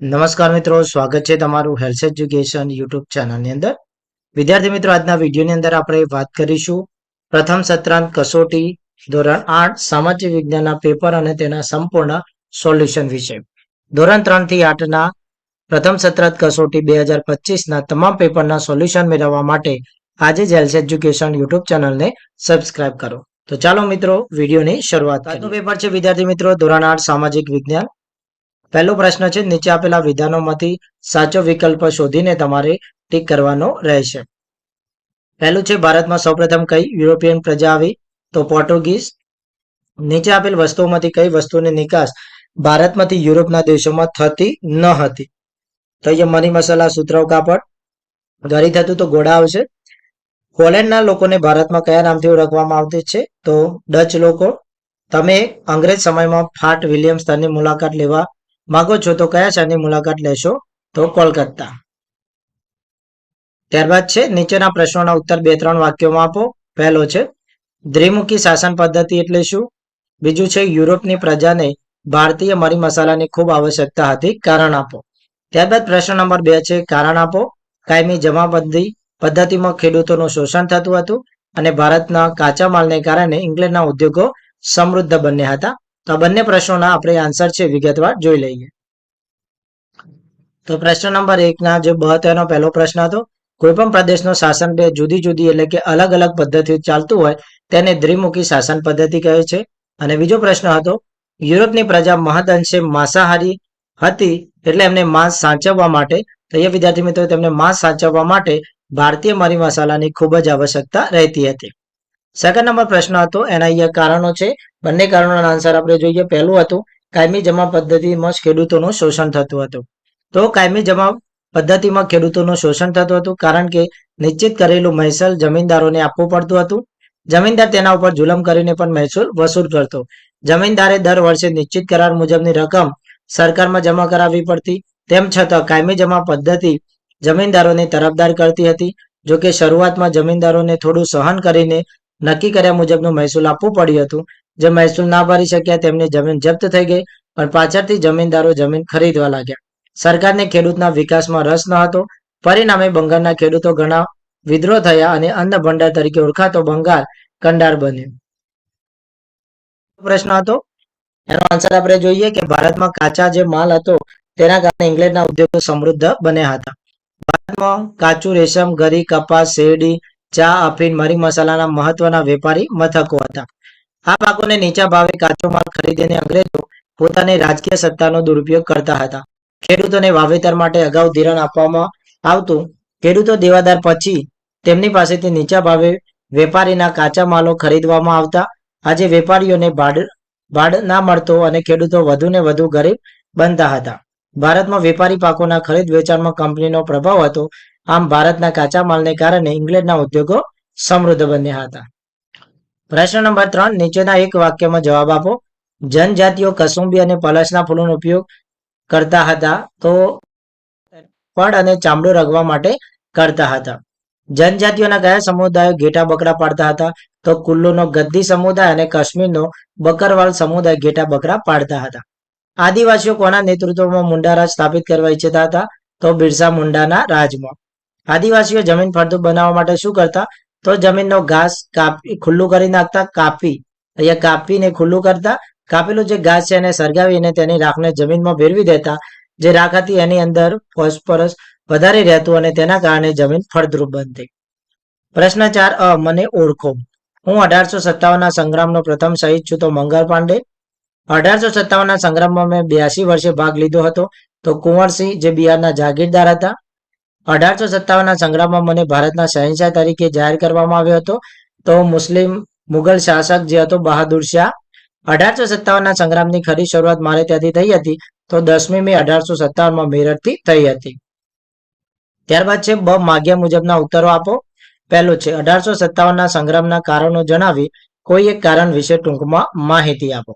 નમસ્કાર મિત્રો, સ્વાગત છે તમારું હેલ્થ એજ્યુકેશન યુટ્યુબ ચેનલની અંદર. વિદ્યાર્થી મિત્રો, આજના વિડીયોની અંદર આપણે વાત કરીશું પ્રથમ સત્રાંત કસોટી ધોરણ આઠ સામાજિક વિજ્ઞાનના પેપર અને તેના સંપૂર્ણ સોલ્યુશન વિશે. ધોરણ ત્રણથી આઠના પ્રથમ સત્રાંત કસોટી બે હજાર પચીસના તમામ પેપરના સોલ્યુશન મેળવવા માટે આજે જ હેલ્થ એજ્યુકેશન યુટ્યુબ ચેનલને સબસ્ક્રાઇબ કરો. તો ચાલો મિત્રો, વિડીયોની શરૂઆત આજનું પેપર છે, વિદ્યાર્થી મિત્રો, ધોરણ આઠ સામાજિક વિજ્ઞાન. પહેલો પ્રશ્ન છે, નીચે આપેલા વિધાનોમાંથી સાચો વિકલ્પ શોધીને તમારે ટીક કરવાનો રહેશે. પહેલું છે, ભારતમાં સૌપ્રથમ કઈ યુરોપિયન પ્રજા આવી? તો પોર્ટુગીઝ. નીચે આપેલ વસ્તુઓમાંથી કઈ વસ્તુની નિકાસ ભારતમાંથી યુરોપના દેશોમાં થતી ન હતી? તો અહીંયા મરી મસાલા, સુતરાઉ કાપડ. ઘરી થતું તો ઘોડા આવશે. હોલેન્ડના લોકોને ભારતમાં કયા નામથી ઓળખવામાં આવતી છે? તો ડચ લોકો. તમે અંગ્રેજ સમયમાં ફાટ વિલિયમ સ્તરની મુલાકાત લેવા માંગો છો તો કયા શહેરની મુલાકાત લેશો? તો કોલકાતા. ત્યારબાદ છે, નીચેના પ્રશ્નોના ઉત્તર બે ત્રણ વાક્યોમાં આપો. પહેલો છે, દ્વિમુખી શાસન પદ્ધતિ એટલે શું? બીજું છે, યુરોપની પ્રજાને ભારતીય મરી મસાલાની ખૂબ આવશ્યકતા હતી, કારણ આપો. ત્યારબાદ પ્રશ્ન નંબર બે છે, કારણ આપો. કાયમી જમાબંધી પદ્ધતિમાં ખેડૂતોનું શોષણ થતું હતું અને ભારતના કાચા માલને કારણે ઇંગ્લેન્ડના ઉદ્યોગો સમૃદ્ધ બન્યા હતા. તો આ બંને પ્રશ્નોના આપણે આન્સર છે, વિગતવાર જોઈ લઈએ. તો પ્રશ્ન નંબર એકના જે બ હતો પહેલો પ્રશ્ન હતો કોઈ પણ પ્રદેશનો શાસન બે જુદી જુદી એટલે કે અલગ અલગ પદ્ધતિ ચાલતું હોય, તેને દ્વિમુખી શાસન પદ્ધતિ કહે છે. અને બીજો પ્રશ્ન હતો, યુરોપની પ્રજા મહદઅંશે માંસાહારી હતી એટલે એમને માંસ સાચવવા માટે, તો વિદ્યાર્થી મિત્રો, તેમને માંસ સાચવવા માટે ભારતીય મરી મસાલાની ખૂબ જ આવશ્યકતા રહેતી હતી. સેકન્ડ નંબર પ્રશ્ન હતો, એના અહીંયા કારણો છે. બંને કારણોના આન્સર આપણે જોઈએ. પહેલું હતું, કાયમી જમા પદ્ધતિમાં ખેડૂતોનું શોષણ થતું હતું. તો કાયમી જમા પદ્ધતિમાં ખેડૂતોનું શોષણ થતું હતું, કારણ કે નિશ્ચિત કરેલું મહેસૂલ જમીનદારોને આપવું પડતું હતું. જમીનદાર તેના ઉપર જુલમ કરીને પણ મહેસૂલ વસૂલ કરતો. જમીનદારે દર વર્ષે નિશ્ચિત કરાર મુજબની રકમ સરકારમાં જમા કરાવવી પડતી. તેમ છતાં કાયમી જમા પદ્ધતિ જમીનદારોને તરફદાર કરતી હતી, જોકે શરૂઆતમાં જમીનદારોને થોડું સહન કરીને નક્કી કર્યા મુજબનું મહેસૂલ આપવું પડ્યું હતું. જે મહેસૂલ ના ભરી શક્યા તેમની જમીન જપ્ત થઈ ગઈ, પણ પાછળથી જમીનદારો જમીન ખરીદવા લાગ્યા. સરકારને ખેડૂતના વિકાસમાં રસ ન હતો. પરિણામે બંગાળના ખેડૂતો ઘણા વિદ્રોહ થયા અને અન્ન ભંડાર તરીકે ઓળખાતો બંગાળ કંડાર બન્યો. પ્રશ્ન હતો, એનો આન્સર આપણે જોઈએ કે ભારતમાં કાચા જે માલ હતો, તેના કારણે ઇંગ્લેન્ડના ઉદ્યોગો સમૃદ્ધ બન્યા હતા. ભારતમાં કાચું રેશમ ગરી કપાસ, શેરડી ચા અફીન મરી મસાલાના મહત્વના વેપારી, મથકો હતા. આ પાકોને નીચા ભાવે કાચો માલ ખરીદીને અંગ્રેજો પોતાની રાજકીય સત્તાનો દુરુપયોગ કરતા હતા. ખેડૂતોને વાવેતર માટે અગાઉ ધિરાણ આપવામાં આવતું ખેડૂતો દેવાદાર પછી તેમની પાસેથી નીચા ભાવે વેપારીના કાચા માલો ખરીદવામાં આવતા. આજે વેપારીઓને ભાડ ભાડ ના મળતો અને ખેડૂતો વધુને વધુ ગરીબ બનતા હતા. ભારતમાં વેપારી પાકોના ખરીદ વેચાણમાં કંપનીનો પ્રભાવ હતો આમ ભારતના કાચા માલને કારણે ઇંગ્લેન્ડના ઉદ્યોગો સમૃદ્ધ બન્યા હતા. પ્રશ્ન નંબર ત્રણ, નીચેના એક વાક્યમાં જવાબ આપો. જનજાતિઓ કસુંબી અને પલાશના ફૂલોનો ઉપયોગ કરતા હતા તો પડ અને ચામડું રગવા માટે કરતા હતા. જનજાતિઓના કયા સમુદાયો ઘેટા બકરા પાડતા હતા? તો કુલ્લુનો ગદ્દી સમુદાય અને કાશ્મીરનો બકરવાલ સમુદાય ઘેટા બકરા પાડતા હતા. આદિવાસીઓ કોના નેતૃત્વમાં મુંડા રાજ સ્થાપિત કરવા ઈચ્છતા હતા? તો બિરસા મુંડાના રાજમાં. આદિવાસીઓ જમીન ફળદ્રુપ બનાવવા માટે શું કરતા? તો જમીનનો ઘાસ કાપી, ખુલ્લું કરી નાખતા, કાપી. અહીંયા કાપીને ખુલ્લું કરતા. કાપેલું જે ઘાસ છે એને સળગાવીને તેની રાખને જમીનમાં ભેળવી દેતા. જે રાખ હતી એની અંદર ફોસ્ફરસ વધારે રહેતું અને તેના કારણે જમીન ફળદ્રુપ બનતી. પ્રશ્ન ચાર, અ, મને ઓળખો. હું અઢારસો સત્તાવનના સંગ્રામનો પ્રથમ શહીદ છું, તો મંગળ પાંડે. અઢારસો સત્તાવનના સંગ્રામમાં મેં બ્યાસી વર્ષે ભાગ લીધો હતો. તો કુંવરસિંહ જે બિહારના જાગીરદાર હતા અઢારસો સત્તાવનના સંગ્રામમાં મને ભારતના શહેનશાહ તરીકે જાહેર કરવામાં આવ્યો હતો. તો મુસ્લિમ મુગલ શાસક જે હતો બહાદુર શાહ. અઢારસો સત્તાવનના સંગ્રામની ખરી શરૂઆત મારે ત્યાંથી થઈ હતી. તો દસમી મે અઢારસો સત્તાવનમાં મેરઠથી થઈ હતી. ત્યારબાદ છે, બ માગ્યા મુજબના ઉત્તરો આપો. પહેલું છે, અઢારસો સત્તાવનના સંગ્રામના કારણો જણાવી. કોઈ એક કારણ વિશે ટૂંકમાં માહિતી આપો.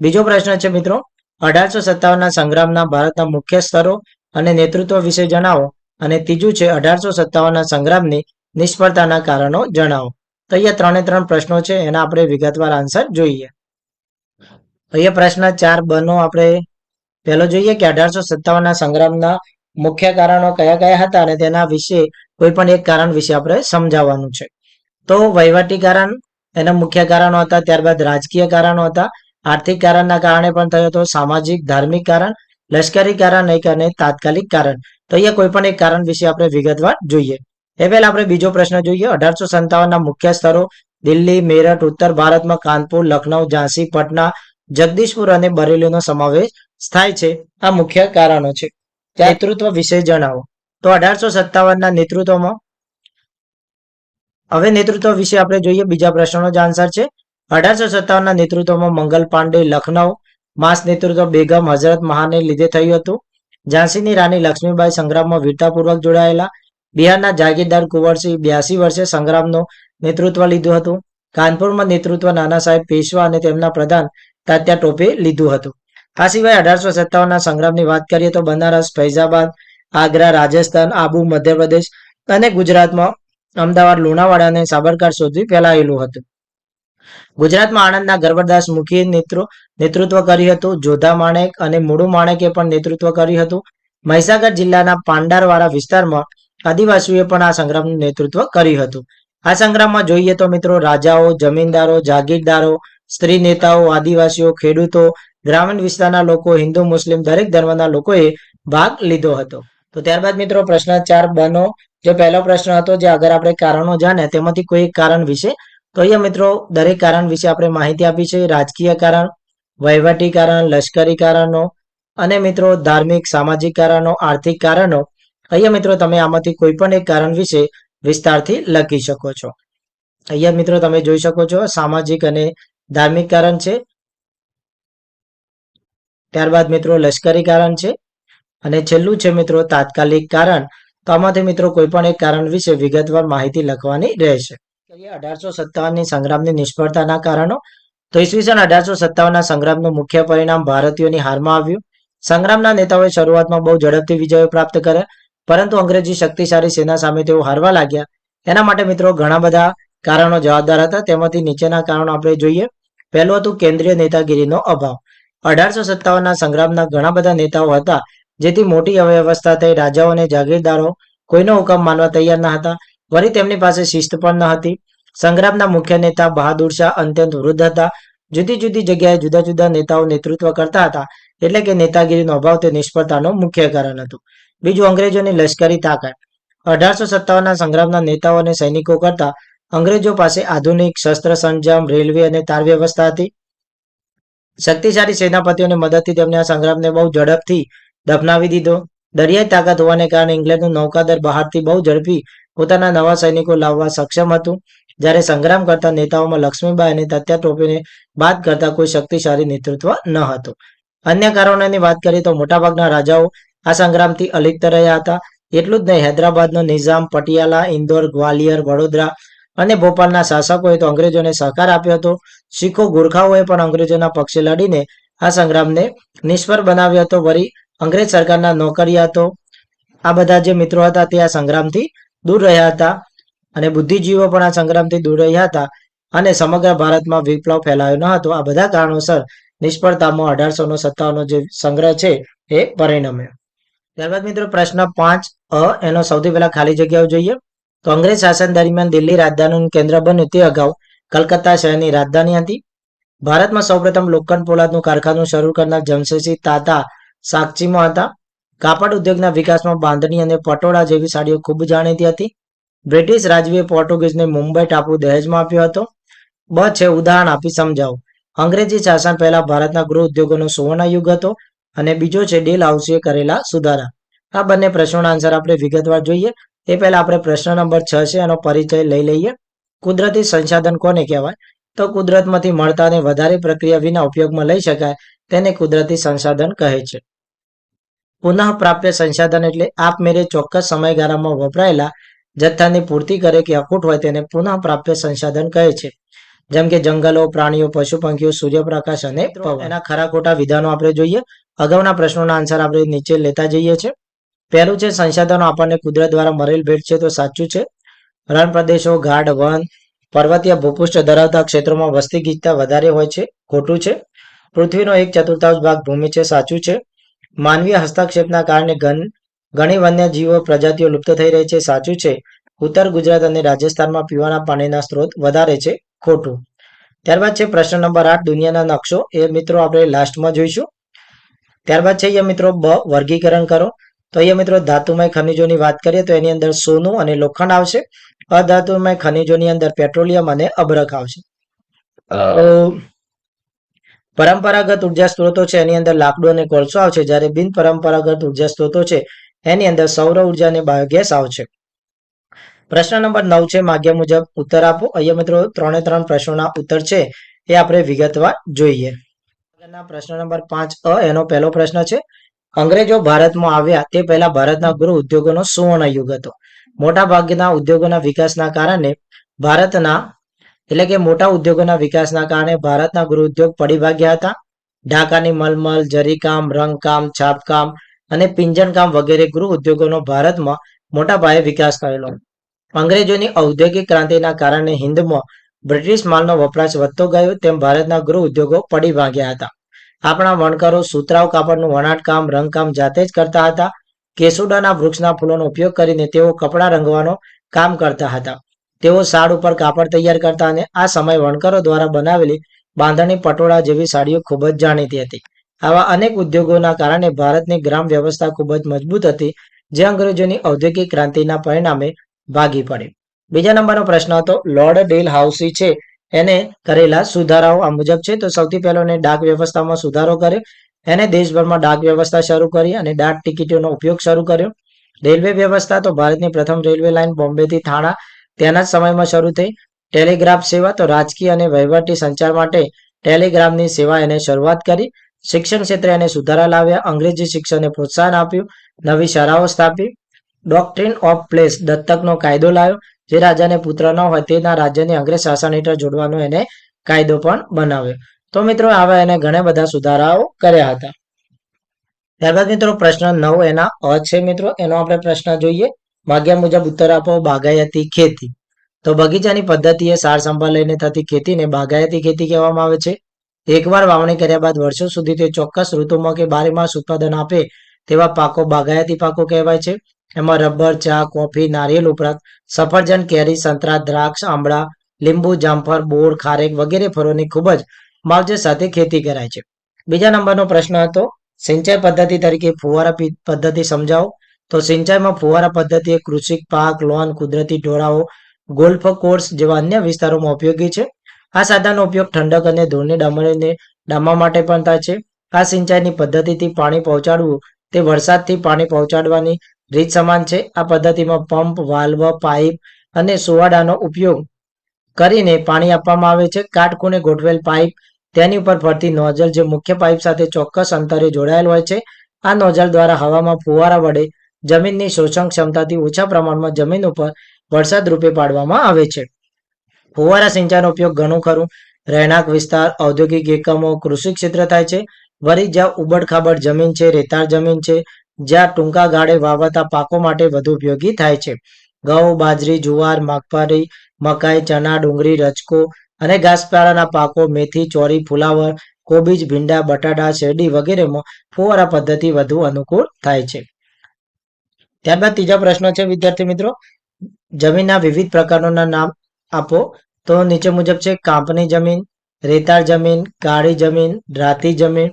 બીજો પ્રશ્ન છે મિત્રો, અઢારસો સત્તાવનના સંગ્રામના ભારતના મુખ્ય સ્તરો અને નેતૃત્વ વિશે જણાવો. અને ત્રીજું છે, અઢારસો સત્તાવનના સંગ્રામની નિષ્ફળતાના કારણો જણાવો. તો અહીંયા ત્રણે ત્રણ પ્રશ્નો છે, એના આપણે વિગતવાર આન્સર જોઈએ. અહીંયા પ્રશ્ન ચાર બનો આપણે. પહેલો જોઈએ કે અઢારસો સત્તાવનના સંગ્રામના મુખ્ય કારણો કયા કયા હતા અને તેના વિશે કોઈ પણ એક કારણ વિશે આપણે સમજાવવાનું છે. તો વહીવટી કારણ, એના મુખ્ય કારણો હતા, ત્યારબાદ રાજકીય કારણો હતા, આર્થિક કારણના કારણે પણ થયો હતો, સામાજિક, ધાર્મિક કારણ, લશ્કરી કારણ અને તાત્કાલિક કારણ. તો અહીંયા કોઈ પણ એક કારણ વિશે આપણે વિગતવાર જોઈએ. એ પહેલા આપણે બીજો પ્રશ્ન જોઈએ. અઢારસો સંતાવનના મુખ્ય સ્થળો દિલ્હી મેરઠ ઉત્તર ભારતમાં કાનપુર લખનઉ ઝાંસી પટના જગદીશપુર અને બરેલીનો સમાવેશ થાય છે. આ મુખ્ય કારણો છે. નેતૃત્વ વિશે જણાવો. તો અઢારસો સત્તાવનના નેતૃત્વમાં હવે નેતૃત્વ વિશે આપણે જોઈએ. બીજા પ્રશ્નનો જ આન્સર છે. અઢારસો સત્તાવનના નેતૃત્વમાં મંગલ પાંડે લખનઉ માસ નેતૃત્વ બેગમ હઝરત મહાને લીધે થયું હતું. ઝાંસીની રાણી લક્ષ્મીબાઈ સંગ્રામમાં વીરતાપૂર્વક જોડાયેલા. બિહારના જાગીરદાર કુંવરસિંહ બ્યાસી વર્ષે સંગ્રામનું નેતૃત્વ લીધું હતું. કાનપુરમાં નેતૃત્વ નાના સાહેબ પેશવા અને તેમના પ્રધાન તાત્યા ટોપે લીધું હતું. આ સિવાય અઢારસો સત્તાવનના સંગ્રામની વાત કરીએ તો બનારસ, ફૈઝાબાદ, આગ્રા, રાજસ્થાન, આબુ, મધ્યપ્રદેશ અને ગુજરાતમાં અમદાવાદ, લુણાવાડા અને સાબરકાંઠ સુધી ફેલાયેલું હતું. ગુજરાતમાં આણંદના ગરબરદાસ મુખીએ નેતૃત્વ કર્યું હતું. જોધા માણેક અને મુડુ માણેકે પણ નેતૃત્વ કર્યું હતું. મહીસાગર જિલ્લાના પાંડારવાળા વિસ્તારમાં આદિવાસીઓએ પણ આ સંગ્રામનું નેતૃત્વ કર્યું હતું. આ સંગ્રામમાં જોઈએ તો મિત્રો, રાજાઓ, જમીનદારો, જાગીરદારો, સ્ત્રી નેતાઓ, આદિવાસીઓ, ખેડૂતો, ગ્રામીણ વિસ્તારના લોકો, હિન્દુ, મુસ્લિમ દરેક ધર્મના લોકોએ ભાગ લીધો હતો. તો ત્યારબાદ મિત્રો, પ્રશ્ન ચાર બનો. જે પહેલો પ્રશ્ન હતો જે અગર આપણે કારણો જાણે તેમાંથી કોઈ કારણ વિશે તો અહીંયા મિત્રો. દરેક કારણ વિશે આપણે માહિતી આપી છે. રાજકીય કારણ વહીવટી કારણ લશ્કરી કારણો અને મિત્રો ધાર્મિક, સામાજિક કારણો, આર્થિક કારણો, અહીંયા મિત્રો તમે આમાંથી કોઈ પણ એક કારણ વિશે વિસ્તારથી લખી શકો છો. અહીંયા મિત્રો તમે જોઈ શકો છો સામાજિક અને ધાર્મિક કારણ છે. ત્યારબાદ મિત્રો લશ્કરી કારણ છે. અને છેલ્લું છે મિત્રો તાત્કાલિક કારણ. તો આમાંથી મિત્રો કોઈ પણ એક કારણ વિશે વિગતવાર માહિતી લખવાની રહેશે. અઢારસો સત્તાવનની સંગ્રામની નિષ્ફળતાના કારણો તો ઈસવીસન અઢારસો સત્તાવનના સંગ્રામનું મુખ્ય પરિણામ ભારતીયોની હારમાં આવ્યું. સંગ્રામના નેતાઓએ શરૂઆતમાં બહુ ઝડપથી વિજયો પ્રાપ્ત કર્યા, પરંતુ અંગ્રેજી શક્તિશાળી સેના સામે તેઓ હારવા લાગ્યા. એના માટે મિત્રો ઘણા બધા કારણો જવાબદાર હતા, તેમાંથી નીચેના કારણો આપણે જોઈએ. પહેલું હતું કેન્દ્રીય નેતાગીરીનો અભાવ. અઢારસો સત્તાવનના સંગ્રામના ઘણા બધા નેતાઓ હતા, જેથી મોટી અવ્યવસ્થા થઈ, રાજાઓ અને જાગીરદારો કોઈનો હુકમ માનવા તૈયાર ન હતા. વળી તેમની પાસે શિસ્ત પણ ન હતી. સંગ્રામના મુખ્ય નેતા બહાદુર શાહ અત્યંત વૃદ્ધ હતા. જુદી જુદી જગ્યાએ જુદા જુદા નેતાઓ નેતૃત્વ કરતા હતા, એટલે કે નેતાગીરીનો અભાવ તે નિષ્ફળતાનું મુખ્ય કારણ હતું. બીજું અંગ્રેજોની લશ્કરી તાકાત. અઢારસો સત્તાવનના સંગ્રામના નેતાઓ અને સૈનિકો કરતા અંગ્રેજો પાસે આધુનિક શસ્ત્ર સંજામ, રેલવે અને તાર વ્યવસ્થા હતી. શક્તિશાળી સેનાપતિઓની મદદથી તેમને આ સંગ્રામને બહુ ઝડપથી દફનાવી દીધો. દરિયાઈ તાકાત હોવાને કારણે ઇંગ્લેન્ડનું નૌકાદળ બહારથી બહુ ઝડપી પોતાના નવા સૈનિકો લાવવા સક્ષમ હતું. જ્યારે સંગ્રામ કરતા નેતાઓમાં લક્ષ્મીબાઈ અને તત્યા ટોપીને બાદ કરતા કોઈ શક્તિશાળી નેતૃત્વ ન હતું. અન્ય કારણોની વાત કરીએ તો મોટાભાગના રાજાઓ આ સંગ્રામથી અલિપ્ત રહ્યા હતા. એટલું જ નહીં, હૈદરાબાદનો નિઝામ, પટિયાલા, ઇન્દોર, ગ્વાલિયર, વડોદરા અને ભોપાલના શાસકોએ તો અંગ્રેજોને સહકાર આપ્યો હતો. શીખો ગુરખાઓએ પણ અંગ્રેજોના પક્ષે લડીને આ સંગ્રામને નિષ્ફળ બનાવ્યો હતો. વળી અંગ્રેજ સરકારના નોકરિયાતો, આ બધા જે મિત્રો હતા તે આ સંગ્રામથી દૂર રહ્યા હતા. અને બુદ્ધિજીવો પણ આ સંગ્રામથી દૂર રહ્યા હતા અને સમગ્ર ભારતમાં વિપ્લવ ફેલાયો ન હતો. આ બધા કારણોસર નિષ્ફળતામાં અઢારસો નો સત્તાવનનો જે સંગ્રહ છે, એ પરિણમ્યો. ત્યારબાદ મિત્રો પ્રશ્ન પાંચ અ એનો સૌથી પહેલા ખાલી જગ્યાઓ જોઈએ. અંગ્રેજ શાસન દરમિયાન દિલ્હી રાજધાનીનું કેન્દ્ર બન્યું તે અગાઉ કલકત્તા શહેરની રાજધાની હતી. ભારતમાં સૌપ્રથમ લોખંડ પોલાદનું કારખાનું શરૂ કરનાર જમશેદસિંહ તાતા સાક્ષીમાં હતા. કાપડ ઉદ્યોગના વિકાસમાં બાંધણી અને પટોળા જેવી સાડીઓ ખૂબ જાણીતી હતી. બ્રિટિશ રાજવીએ પોર્ટુગીઝને મુંબઈ ટાપુ દહેજમાં આપ્યો હતો. બ છે, ઉદાહરણ આપી સમજાવો. અંગ્રેજી શાસન પહેલા ભારતના ગૃહ ઉદ્યોગોનો સુવર્ણ યુગ હતો અને બીજો છે, ડેલ હાઉસીએ કરેલા સુધારા. આ બંને પ્રશ્નોના આન્સર આપણે વિગતવાર જોઈએ. તે પહેલા આપણે પ્રશ્ન નંબર છ છે, એનો પરિચય લઈ લઈએ. કુદરતી સંસાધન કોને કહેવાય? તો કુદરતમાંથી મળતા અને વધારે પ્રક્રિયા વિના ઉપયોગમાં લઈ શકાય તેને કુદરતી સંસાધન કહે છે. પુનઃ પ્રાપ્ય સંસાધન એટલે આપમેળે ચોક્કસ સમયગાળામાં વપરાયેલા જથ્થાની પૂર્તિ કરે કે અખૂટ હોય તેને પુનઃ પ્રાપ્ય સંસાધન કહે છે. જેમ કે જંગલો પ્રાણીઓ પશુ પંખીઓ સૂર્યપ્રકાશ અને એના ખરા ખોટા વિધાનો આપણે જોઈએ. અગાઉના પ્રશ્નોના આન્સર આપણે નીચે લેતા જઈએ છીએ. પહેલું છે સંસાધનો આપણને કુદરત દ્વારા મળેલ ભેટ છે તો સાચું છે. રણ પ્રદેશો ગાઢ વન પર્વતીય ભૂપૃષ્ઠ ધરાવતા ક્ષેત્રોમાં વસ્તી ગીચતા વધારે હોય છે ખોટું છે. પૃથ્વીનો એક ચતુર્થાંશ ભાગ ભૂમિ છે સાચું છે. માનવીય હસ્તક્ષેપના કારણે ઘન ઘણી વન્યજીવો પ્રજાતિઓ લુપ્ત થઈ રહી છે. સાચું છે. ઉત્તર ગુજરાત અને રાજસ્થાનમાં પીવાના પાણીના સ્ત્રોત વધારે છે. ખોટું. ત્યારબાદ છે પ્રશ્ન નંબર આઠ દુનિયાના નકશો. એ મિત્રો આપણે લાસ્ટમાં જોઈશું. ત્યારબાદ છે અહીંયા મિત્રો બ વર્ગીકરણ કરો. તો અહીંયા મિત્રો ધાતુમય ખનિજોની વાત કરીએ તો એની અંદર સોનું અને લોખંડ આવશે. અધાતુમય ખનિજોની અંદર પેટ્રોલિયમ અને અબરખ આવશે. તો પરંપરાગત ઊર્જા સ્ત્રોતો છે. એની અંદર લાકડું અને કોલસો આવશે. જ્યારે બિન પરંપરાગત ઊર્જા સ્ત્રોતો છે એની અંદર સૌર ઊર્જા બાયોગેસ આવશે. પ્રશ્ન નંબર નવ છે, માગ્યા મુજબ ઉત્તર આપો. અહીંયા મિત્રો ત્રણે ત્રણ પ્રશ્નોના ઉત્તર છે, એ આપણે વિગતવાર જોઈએ. પ્રશ્ન નંબર પાંચ અ, એનો પહેલો પ્રશ્ન છે, અંગ્રેજો ભારતમાં આવ્યા તે પહેલા ભારતના ગૃહ ઉદ્યોગોનો સુવર્ણ યુગ હતો. મોટા ભાગના ઉદ્યોગોના વિકાસના કારણે ભારતના, એટલે કે મોટા ઉદ્યોગોના વિકાસના કારણે ભારતના ગૃહ ઉદ્યોગ પડી ભાગ્યા હતા. ઢાકાની મલમલ, જરીકામ, રંગકામ, છાપકામ અને પિંજણકામ વગેરે ગૃહ ઉદ્યોગોનો ભારતમાં મોટા પાયે વિકાસ થયેલો. અંગ્રેજોની ઔદ્યોગિક ક્રાંતિના કારણે હિન્દમાં બ્રિટિશ માલનો વપરાશ વધતો ગયો તેમ ભારતના ગૃહ ઉદ્યોગો પડી ભાગ્યા હતા. આપણા વણકરો સુતરાઉ કાપડનું વણાટકામ, રંગકામ જાતે જ કરતા હતા. કેસુડાના વૃક્ષના ફૂલોનો ઉપયોગ કરીને તેઓ કપડાં રંગવાનો કામ કરતા હતા. તેઓ સાડ ઉપર કાપડ તૈયાર કરતા અને આ સમય વણકરો દ્વારા બનાવેલી બાંધણી પટોળા જેવી સાડીઓ ખૂબ જ જાણીતી હતી. આવા અનેક ઉદ્યોગોના કારણે ભારતની ગ્રામ વ્યવસ્થા ખૂબ જ મજબૂત હતી, જે અંગ્રેજોની ઔદ્યોગિક ક્રાંતિના પરિણામે ભાગી પડી. બીજા નંબરનો પ્રશ્ન હતો, લોર્ડ ડેલ હાઉસી છે? એને કરેલા સુધારાઓ આ મુજબ છે? તો સૌથી પહેલો એને ડાક વ્યવસ્થામાં સુધારો કર્યો. એને દેશભરમાં ડાક વ્યવસ્થા શરૂ કરી અને ડાક ટિકિટોનો ઉપયોગ શરૂ કર્યો. રેલવે વ્યવસ્થા તો ભારતની પ્રથમ રેલવે લાઇન બોમ્બેથી થાણા તેના જ સમયમાં શરૂ થઈ. ટેલિગ્રાફ સેવા તો રાજકીય અને વહીવટી સંચાર માટે ટેલિગ્રામની સેવા એને શરૂઆત કરી. શિક્ષણ ક્ષેત્રે એને સુધારા લાવ્યા. અંગ્રેજી શિક્ષણને પ્રોત્સાહન આપ્યું. નવી શાળાઓ સ્થાપી. ડોક્ટ્રિન ઓફ પ્લેસ દત્તકનો કાયદો લાવ્યો. જે રાજાને પુત્ર ન હોય તેના રાજ્યને અંગ્રેજ શાસન હેઠળ જોડવાનો એને કાયદો પણ બનાવ્યો. તો મિત્રો, આવા એને ઘણા બધા સુધારાઓ કર્યા હતા. ત્યારબાદ મિત્રો, પ્રશ્ન નવ એના અ છે મિત્રો. એનો આપણે પ્રશ્ન જોઈએ. માગ્યા મુજબ ઉત્તર આપો, બાગાયતી ખેતી. તો બગીચાની પદ્ધતિએ સાર સંભાળ લઈને થતી ખેતીને બાગાયતી ખેતી કહેવામાં આવે છે. એકવાર વાવણી કર્યા બાદ વર્ષો સુધી તે ચોક્કસ ઋતુમાં કે બારેમાસ ઉત્પાદન આપે તેવા પાકો બાગાયતી પાકો કહેવાય છે. એમાં રબર, ચા, કોફી, નારિયેલ ઉપરાંત સફરજન, કેરી, સંતરા, દ્રાક્ષ આંબળા લીંબુ, જામફળ, બોર, ખારેક વગેરે ફળોની ખૂબ જ માવજત સાથે ખેતી કરાય છે. બીજા નંબરનો પ્રશ્ન હતો, સિંચાઈ પદ્ધતિ તરીકે ફુવારા પદ્ધતિ સમજાવો. તો સિંચાઈમાં ફુવારા પદ્ધતિ એ કૃષિ, પાક, લોન, કુદરતી ઢોળાવો, ગોલ્ફ કોર્સ જેવા અન્ય વિસ્તારોમાં ઉપયોગી છે. આ સાધનનો ઉપયોગ ઠંડક અને ધૂળની ડામણીને ડામવા માટે પણ થાય છે. આ સિંચાઈની પદ્ધતિથી પાણી પહોંચાડવું, તે વરસાદથી પાણી પહોંચાડવાની રીત સમાન છે. આ પદ્ધતિમાં પંપ, વાલ્વ, પાઇપ અને સુવાડાનો ઉપયોગ કરીને પાણી આપવામાં આવે છે. કાટખૂણે ગોઠવેલ પાઇપ, તેની ઉપર ફરતી નોઝલ જે મુખ્ય પાઇપ સાથે ચોક્કસ અંતરે જોડાયેલ હોય છે. આ નોઝલ દ્વારા હવામાં ફુવારા વડે જમીનની શોષણ ક્ષમતાથી ઓછા પ્રમાણમાં જમીન ઉપર વરસાદ રૂપે પાડવામાં આવે છે. ફુવારા સિંચાઈનો ઉપયોગ ઘણું ખરું. રહેણાંક વિસ્તાર, ઔદ્યોગિક એકમો, કૃષિ ક્ષેત્ર થાય છે. વળી જ્યાં ઉબડખાબડ જમીન છે, રેતાળ જમીન છે, જ્યાં ટૂંકા ગાળે વાવતા પાકો માટે વધુ ઉપયોગી થાય છે. ઘઉં, બાજરી, જુવાર મગફળી મકાઈ, ચણા, ડુંગળી રચકો અને ઘાસપાળાના પાકો, મેથી ચોરી ફુલાવર, કોબીજ, ભીંડા, બટાટા, શેરડી વગેરેમાં ફુવારા પદ્ધતિ વધુ અનુકૂળ થાય છે. ત્યારબાદ ત્રીજો પ્રશ્ન છે, વિદ્યાર્થી મિત્રો. જમીનના વિવિધ પ્રકારોના નામ આપો. તો નીચે મુજબ છે, કાંપની જમીન, રેતાળ જમીન, કાળી જમીન, રાતી જમીન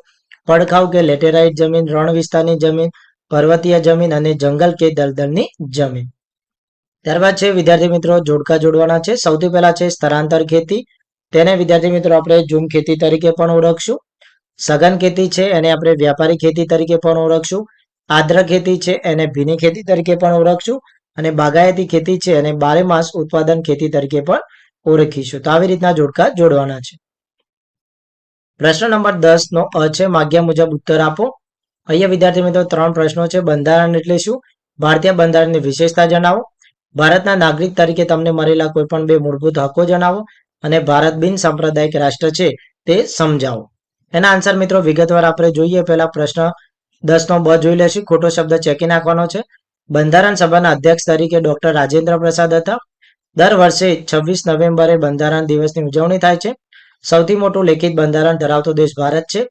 પડખાવ કે લેટેરાઇટ જમીન, રણ વિસ્તારની જમીન, પર્વતીય જમીન અને જંગલ કે દલદલની જમીન. ત્યારબાદ છે, વિદ્યાર્થી મિત્રો, જોડકા જોડવાના છે. સૌથી પહેલા છે, સ્થળાંતર ખેતી. તેને વિદ્યાર્થી મિત્રો, આપણે ઝૂમ ખેતી તરીકે પણ ઓળખશું. સઘન ખેતી છે, એને આપણે વ્યાપારી ખેતી તરીકે પણ ઓળખશું. આદ્ર ખેતી છે, એને ભીની ખેતી તરીકે પણ ઓળખશું. અને બાગાયતી ખેતી છે અને બારે માસ ઉત્પાદન ખેતી તરીકે પણ ઓળખીશું. તો આવી રીતના જોડકા જોડવાના છે. પ્રશ્ન નંબર દસ નો અ છે, માગ્યા મુજબ ઉત્તર આપો. અહીંયા વિદ્યાર્થી મિત્રો ત્રણ પ્રશ્નો છે. બંધારણ એટલે શું? ભારતીય બંધારણની વિશેષતા જણાવો. ભારતના નાગરિક તરીકે તમને મળેલા કોઈ પણ બે મૂળભૂત હકો જણાવો અને ભારત બિન સાંપ્રદાયિક રાષ્ટ્ર છે તે સમજાવો. એના આન્સર મિત્રો વિગતવાર આપણે જોઈએ. પહેલા પ્રશ્ન દસ નો બ જોઈ લેશું. ખોટો શબ્દ ચેકી નાખવાનો છે. બંધારણ સભાના અધ્યક્ષ તરીકે ડોક્ટર રાજેન્દ્ર પ્રસાદ હતા. દર વર્ષે છવ્વીસ નવેમ્બરે બંધારણ દિવસની ઉજવણી થાય છે. સૌથી મોટું લેખિત બંધારણ ધરાવતો દેશ ભારત છે.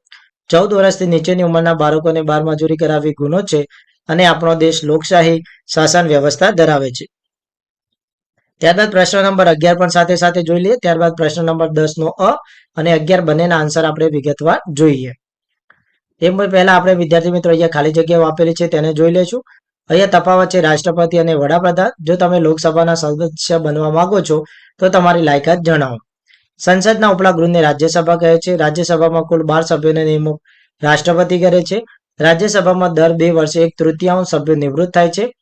ચૌદ વર્ષથી નીચેની ઉંમરના બાળકોને બાર મજૂરી કરાવવી ગુનો છે અને આપણો દેશ લોકશાહી શાસન વ્યવસ્થા ધરાવે છે. ત્યારબાદ પ્રશ્ન નંબર અગિયાર પણ સાથે સાથે જોઈ લઈએ. ત્યારબાદ પ્રશ્ન નંબર દસ નો અ અને અગિયાર બંનેના આન્સર આપણે વિગતવાર જોઈએ. તેમ પહેલા આપણે વિદ્યાર્થી મિત્રો અહીંયા ખાલી જગ્યાઓ આપેલી છે તેને જોઈ લેશું અહીંયા તફાવત છે, રાષ્ટ્રપતિ અને વડાપ્રધાન. જો તમે લોકસભાના સદસ્ય બનવા માંગો છો, તો તમારી લાયકાત જણાવો. સંસદના ઉપલા ગૃહને રાજ્યસભા કહે છે. રાજ્યસભામાં કુલ બાર સભ્યોને નિમણૂક રાષ્ટ્રપતિ કરે છે. રાજ્યસભામાં દર બે વર્ષે એક તૃતીયાંશ સભ્યો નિવૃત્ત થાય છે.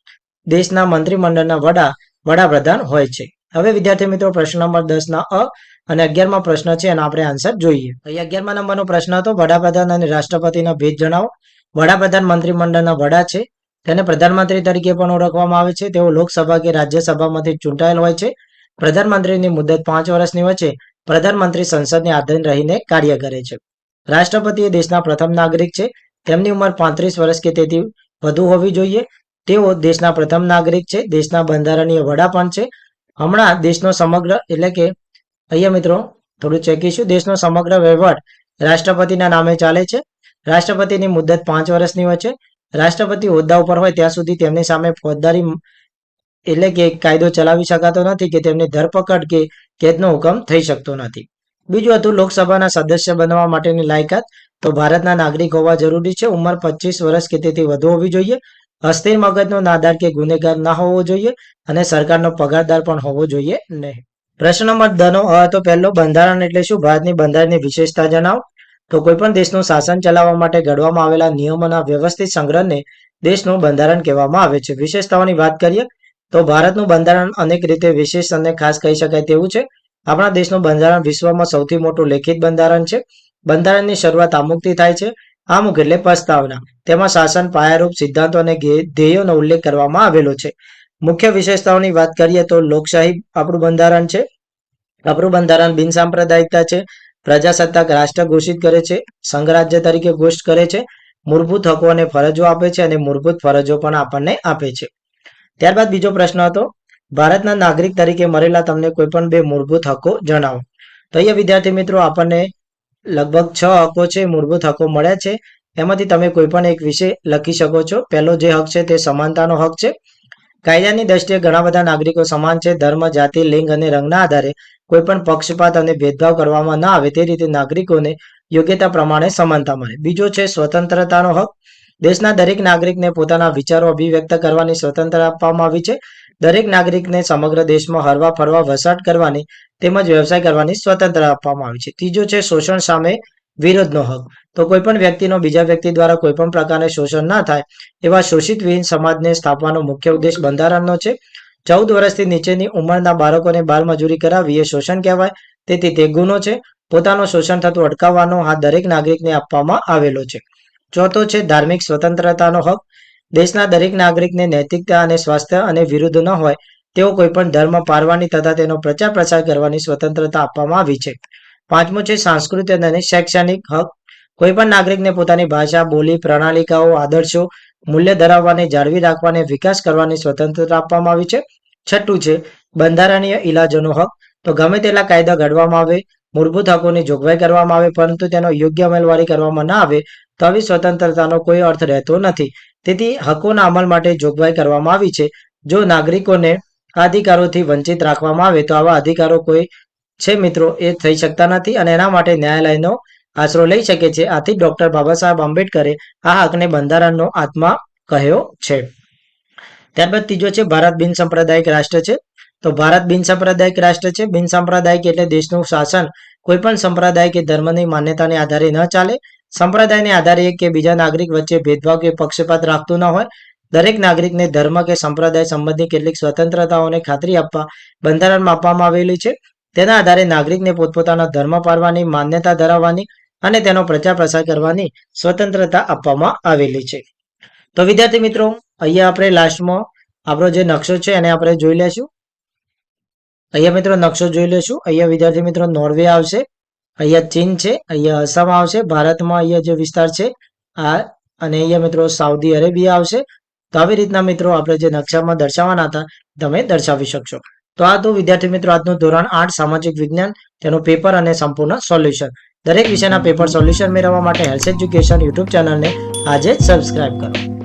દેશના મંત્રીમંડળના વડા, વડાપ્રધાન હોય છે. હવે વિદ્યાર્થી મિત્રો, પ્રશ્ન નંબર દસ ના અ અને અગિયારમાં પ્રશ્ન છે, એનો આપણે આન્સર જોઈએ. અગિયારમા નંબરનો પ્રશ્ન હતો. વડાપ્રધાન અને રાષ્ટ્રપતિના ભેદ જણાવો. વડાપ્રધાન મંત્રીમંડળના વડા છે. તેને પ્રધાનમંત્રી તરીકે પણ ઓળખવામાં આવે છે. તેઓ લોકસભા કે રાજ્યસભામાંથી ચૂંટાયેલ હોય છે. પ્રધાનમંત્રીની મુદત પાંચ વર્ષની હોય છે. પ્રધાનમંત્રી સંસદને આધીન રહીને કાર્ય કરે છે. રાષ્ટ્રપતિ એ દેશના પ્રથમ નાગરિક છે. તેમની ઉંમર પાંત્રીસ વર્ષ કે તેથી વધુ હોવી જોઈએ. તેઓ દેશના પ્રથમ નાગરિક છે. દેશના બંધારણીય વડા પણ છે. હમણાં દેશનો સમગ્ર, એટલે કે અહીંયા મિત્રો થોડું ચેકીશું દેશનો સમગ્ર વહીવટ રાષ્ટ્રપતિના નામે ચાલે છે. રાષ્ટ્રપતિની મુદત પાંચ વર્ષની હોય છે. રાષ્ટ્રપતિ હોદ્દા ઉપર હોય ત્યાં સુધી તેમની સામે ફોજદારી એટલે કે કાયદો ચલાવી શકાતો નથી કે તેમની ધરપકડ કે કેદનો હુકમ થઈ શકતો નથી. બીજું હતું લોકસભાના સદસ્ય બનવા માટેની લાયકાત. તો ભારતના નાગરિક હોવા જરૂરી છે. ઉંમર પચીસ વર્ષ કે તેથી વધુ હોવી જોઈએ. અસ્થિર મગજનો નાદાર કે ગુનેગાર ના હોવો જોઈએ અને સરકારનો પગારદાર પણ હોવો જોઈએ નહીં. પ્રશ્ન નંબર દનો હતો પહેલો બંધારણ એટલે શું? ભારતની બંધારણની વિશેષતા જણાવો. તો કોઈ પણ દેશનું શાસન ચલાવવા માટે ઘડવામાં આવેલા નિયમોના વ્યવસ્થિત સંગ્રહને દેશનું બંધારણ કહેવામાં આવે છે. વિશેષતાઓની વાત કરીએ તો ભારતનું બંધારણ અનેક રીતે વિશેષ અને ખાસ કહી શકાય તેવું છે. આપણા દેશનું બંધારણ વિશ્વમાં સૌથી મોટું લેખિત બંધારણ છે. બંધારણની શરૂઆત આમુખથી થાય છે. આમુખ એટલે પ્રસ્તાવના. તેમાં શાસન, પાયારૂપ સિદ્ધાંતો અને ધ્યેયોનો ઉલ્લેખ કરવામાં આવેલો છે. મુખ્ય વિશેષતાઓની વાત કરીએ તો લોકશાહી આપણું બંધારણ છે. આપણું બંધારણ બિનસાંપ્રદાયિકતા છે. પ્રજાસત્તાક રાષ્ટ્ર ઘોષિત કરે છે, સંઘરાજ્ય તરીકે ઘોષિત કરે છે, મૂળભૂત હકો અને ફરજો આપે છે અને મૂળભૂત ફરજો પણ આપણને આપે છે. ત્યારબાદ બીજો પ્રશ્ન હતો, ભારતના નાગરિક તરીકે મળેલા તમને કોઈ પણ બે મૂળભૂત હકો જણાવો. તો અહીંયા વિદ્યાર્થી મિત્રો, આપણને લગભગ છ હકો છે, મૂળભૂત હકો મળ્યા છે. એમાંથી તમે કોઈ પણ એક વિશે લખી શકો છો. પહેલો જે હક છે તે સમાનતાનો હક છે. કાયદાની દ્રષ્ટિએ ઘણા બધા નાગરિકો સમાન છે. ધર્મ, જાતિ, લિંગ અને રંગના આધારે કોઈ પણ પક્ષપાત અને ભેદભાવ કરવામાં ના આવે તે રીતે નાગરિકોને યોગ્યતા પ્રમાણે સમાનતા મળે. બીજો છે સ્વતંત્રતાનો હક. દેશના દરેક નાગરિકને પોતાના વિચારો અભિવ્યક્ત કરવાની સ્વતંત્રતા આપવામાં આવી છે. દરેક નાગરિકને સમગ્ર દેશમાં હરવા ફરવા વસાટ કરવાની તેમજ વ્યવસાય કરવાની સ્વતંત્રતા આપવામાં આવી છે. ત્રીજો છે શોષણ સામે વિરોધનો હક તો કોઈ પણ વ્યક્તિનો બીજા વ્યક્તિ દ્વારા કોઈ પણ પ્રકારે શોષણ ના થાય, એવા શોષિત વિહીન સમાજને સ્થાપવાનો મુખ્ય ઉદ્દેશ બંધારણનો છે. ચૌદ વર્ષથી નીચેની ઉંમરના બાળકોને બાળમજૂરી કરાવવી એ શોષણ કહેવાય. તેથી તે ગુનો છે. પોતાનું શોષણ થતું અટકાવવાનો આ દરેક નાગરિકને આપવામાં આવેલો છે. ચોથો છે ધાર્મિક સ્વતંત્રતાનો હક. દેશના દરેક નાગરિકને નૈતિકતા અને સ્વાસ્થ્ય અને વિરુદ્ધ ન હોય તેવો કોઈ પણ ધર્મ પારવાની તથા તેનો પ્રચાર પ્રસાર કરવાની સ્વતંત્રતા આપવામાં આવી છે. પાંચમો છે સાંસ્કૃતિક અને શૈક્ષણિક હક. કોઈ પણ નાગરિકને પોતાની ભાષા, બોલી, પ્રણાલિકાઓ, આદર્શો, મૂલ્ય ધરાવવાને, જાળવી રાખવાને, વિકાસ કરવાની સ્વતંત્રતા આપવામાં આવી છે. છઠ્ઠું છે બંધારણીય ઇલાજોનો હક. તો ગમે તેટલા કાયદા ઘડવામાં આવે, મૂળભૂત હકોની જોગવાઈ કરવામાં આવે, પરંતુ તેનો યોગ્ય અમલવારી કરવામાં ના આવે તો આવી સ્વતંત્રતાનો કોઈ અર્થ રહેતો નથી. તેથી હકોના અમલ માટે જોગવાઈ કરવામાં આવી છે. જો નાગરિકોને અધિકારોથી વંચિત રાખવામાં આવે, તો આવા અધિકારો કોઈ છે મિત્રો, એ થઈ શકતા નથી અને એના માટે ન્યાયાલયનો આશરો લઈ શકે છે. આથી ડોક્ટર બાબા સાહેબ આંબેડકરે આ હકને બંધારણનો આત્મા કહ્યો છે. ત્યારબાદ ત્રીજો છે, ભારત બિન સાંપ્રદાયિક રાષ્ટ્ર છે. તો ભારત બિન સાંપ્રદાયિક રાષ્ટ્ર છે. બિન સાંપ્રદાયિક એટલે દેશનું શાસન કોઈ પણ સંપ્રદાય કે ધર્મની માન્યતાને આધારે ન ચાલે. સંપ્રદાયને આધારે કે બીજા નાગરિક વચ્ચે ભેદભાવ કે પક્ષપાત રાખતું ન હોય. દરેક નાગરિકને ધર્મ કે સંપ્રદાય સંબંધી કેટલીક સ્વતંત્રતાઓને ખાતરી આપવા બંધારણમાં આપવામાં આવેલી છે. તેના આધારે નાગરિકને પોતપોતાના ધર્મ પાળવાની, માન્યતા ધરાવવાની અને તેનો પ્રચાર પ્રસાર કરવાની સ્વતંત્રતા આપવામાં આવેલી છે. તો વિદ્યાર્થી મિત્રો, અહીંયા આપણે લાસ્ટમાં આપણો જે નકશો છે એને આપણે જોઈ લેશું અહીંયા મિત્રો નકશો જોઈ લેશું અહીંયા વિદ્યાર્થી મિત્રો નોર્વે આવશે, અહીંયા ચીન છે, અહીંયા અસમ આવશે, ભારતમાં અહીંયા જે વિસ્તાર છે, આ અને અહીંયા મિત્રો સાઉદી અરેબિયા આવશે. તો આવી રીતના મિત્રો આપણે જે નકશામાં દર્શાવવાના હતા, તમે દર્શાવી શકશો. તો આ તો વિદ્યાર્થી મિત્રો આજનું ધોરણ આઠ, સામાજિક વિજ્ઞાન, તેનું પેપર અને સંપૂર્ણ સોલ્યુશન દરેક વિષયના પેપર સોલ્યુશન મેળવવા માટે હેલ્થ એજ્યુકેશન યુટ્યુબ ચેનલને આજે સબસ્ક્રાઇબ કરો.